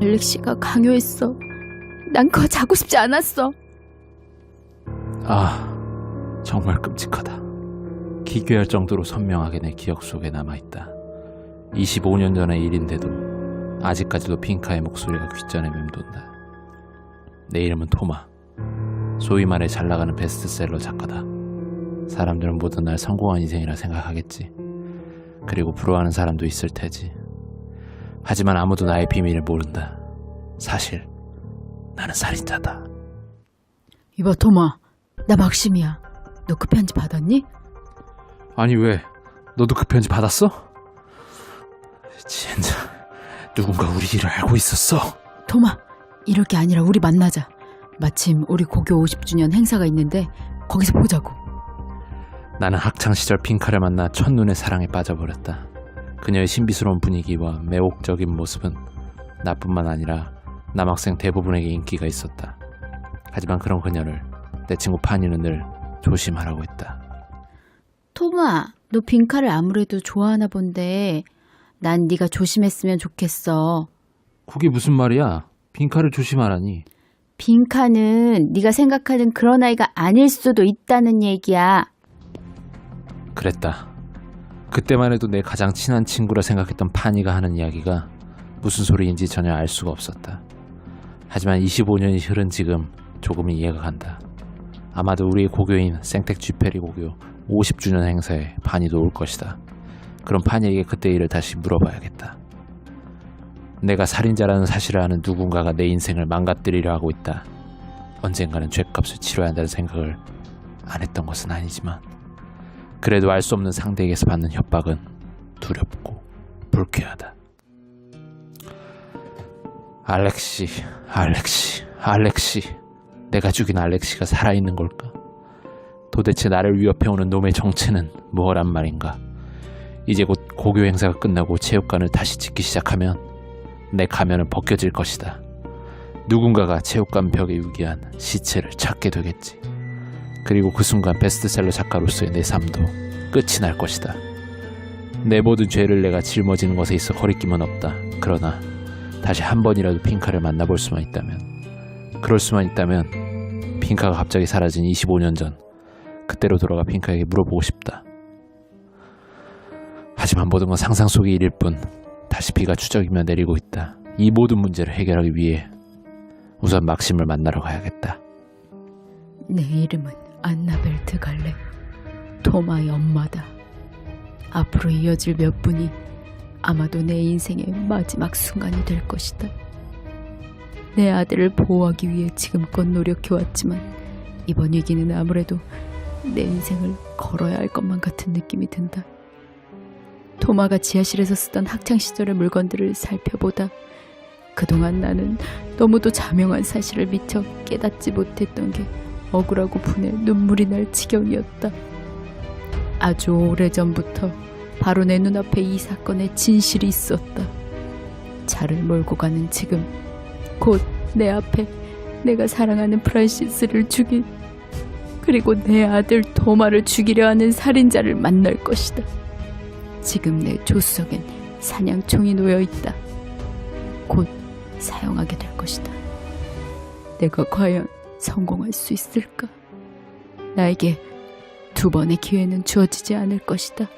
알렉시가 강요했어. 난 그거 자고 싶지 않았어. 아, 정말 끔찍하다. 기괴할 정도로 선명하게 내 기억 속에 남아있다. 25년 전의 일인데도 아직까지도 핑카의 목소리가 귓전에 맴돈다. 내 이름은 토마. 소위 말해 잘 나가는 베스트셀러 작가다. 사람들은 모두 날 성공한 인생이라 생각하겠지. 그리고 부러워하는 사람도 있을 테지. 하지만 아무도 나의 비밀을 모른다. 사실 나는 살인자다. 이봐, 토마. 나 막심이야. 너 그 편지 받았니? 아니 왜? 너도 그 편지 받았어? 진짜 누군가 우리 일을 알고 있었어. 토마, 이럴 게 아니라 우리 만나자. 마침 우리 고교 50주년 행사가 있는데 거기서 보자고. 나는 학창 시절 핑카를 만나 첫눈에 사랑에 빠져버렸다. 그녀의 신비스러운 분위기와 매혹적인 모습은 나뿐만 아니라 남학생 대부분에게 인기가 있었다. 하지만 그런 그녀를 내 친구 파니는 늘 조심하라고 했다. 토마, 너 빈카를 아무래도 좋아하나 본데 난 네가 조심했으면 좋겠어. 그게 무슨 말이야? 핑카를 조심하라니. 빈카는 네가 생각하는 그런 아이가 아닐 수도 있다는 얘기야. 그랬다. 그때만 해도 내 가장 친한 친구라 생각했던 파니가 하는 이야기가 무슨 소리인지 전혀 알 수가 없었다. 하지만 25년이 흐른 지금 조금 이해가 간다. 아마도 우리의 고교인 생텍 쥐페리 고교 50주년 행사에 파니도 올 것이다. 그럼 파니에게 그때 일을 다시 물어봐야겠다. 내가 살인자라는 사실을 아는 누군가가 내 인생을 망가뜨리려 하고 있다. 언젠가는 죗값을 치러야 한다는 생각을 안 했던 것은 아니지만 그래도 알 수 없는 상대에게서 받는 협박은 두렵고 불쾌하다. 알렉시, 알렉시, 알렉시. 내가 죽인 알렉시가 살아있는 걸까? 도대체 나를 위협해오는 놈의 정체는 뭐란 말인가? 이제 곧 고교 행사가 끝나고 체육관을 다시 짓기 시작하면 내 가면은 벗겨질 것이다. 누군가가 체육관 벽에 유기한 시체를 찾게 되겠지. 그리고 그 순간 베스트셀러 작가로서의 내 삶도 끝이 날 것이다. 내 모든 죄를 내가 짊어지는 것에 있어 거리낌은 없다. 그러나 다시 한 번이라도 핑카를 만나볼 수만 있다면, 그럴 수만 있다면 핑카가 갑자기 사라진 25년 전 그때로 돌아가 핑카에게 물어보고 싶다. 하지만 모든 건 상상 속의 일일 뿐 다시 비가 추적이며 내리고 있다. 이 모든 문제를 해결하기 위해 우선 막심을 만나러 가야겠다. 내 이름은 안나벨트 갈레. 토마의 엄마다. 앞으로 이어질 몇 분이 아마도 내 인생의 마지막 순간이 될 것이다. 내 아들을 보호하기 위해 지금껏 노력해왔지만 이번 위기는 아무래도 내 인생을 걸어야 할 것만 같은 느낌이 든다. 토마가 지하실에서 쓰던 학창 시절의 물건들을 살펴보다 그동안 나는 너무도 자명한 사실을 미처 깨닫지 못했던 게 억울하고 분해 눈물이 날 지경이었다. 아주 오래전부터 바로 내 눈앞에 이 사건의 진실이 있었다. 차를 몰고 가는 지금 곧 내 앞에 내가 사랑하는 프란시스를 죽인 그리고 내 아들 도마를 죽이려 하는 살인자를 만날 것이다. 지금 내 조수석엔 사냥총이 놓여 있다. 곧 사용하게 될 것이다. 내가 과연 성공할 수 있을까? 나에게 두 번의 기회는 주어지지 않을 것이다.